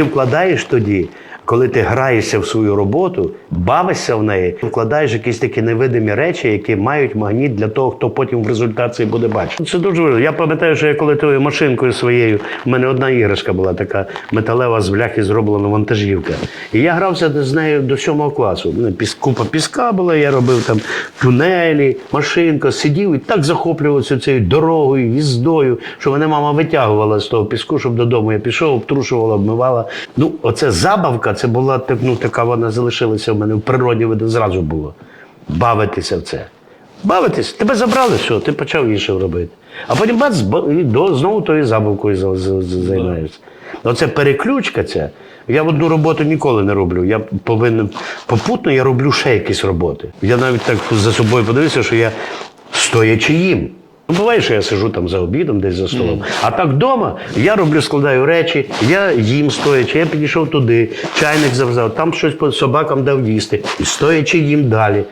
Ти вкладаєш тоді, коли ти граєшся в свою роботу, бавишся в неї, вкладаєш якісь такі невидимі речі, які мають магніт для того, хто потім в результаті буде бачити. Це дуже важливо. Я пам'ятаю, що я коли тою машинкою своєю, в мене одна іграшка була така металева з бляхи зроблена вантажівка. І я грався з нею до сьомого класу. Мене купа піска була, я робив там тунелі, машинка, сидів і так захоплювався цією дорогою, їздою, що мене мама витягувала з того піску, щоб додому я пішов, обтрушувала, обмивала. Ну, оце забавка, це була так- ну, така, вона залишилася в мене в природі, видно, зразу було. Бавитися в це. Бавитись, тебе забрали, що, ти почав інше робити. А потім бац, знову тою забавкою за- за- за- займаєшся. Оце переключка ця. Я одну роботу ніколи не роблю. Я повинен попутно я роблю ще якісь роботи. Я навіть так за собою подивився, що я стоячи їм. Ну, буває, що я сижу там за обідом, десь за столом. А так вдома я роблю, складаю речі, я їм стоячи, я підійшов туди, чайник завзяв, там щось по собакам дав їсти. І стоячи їм далі.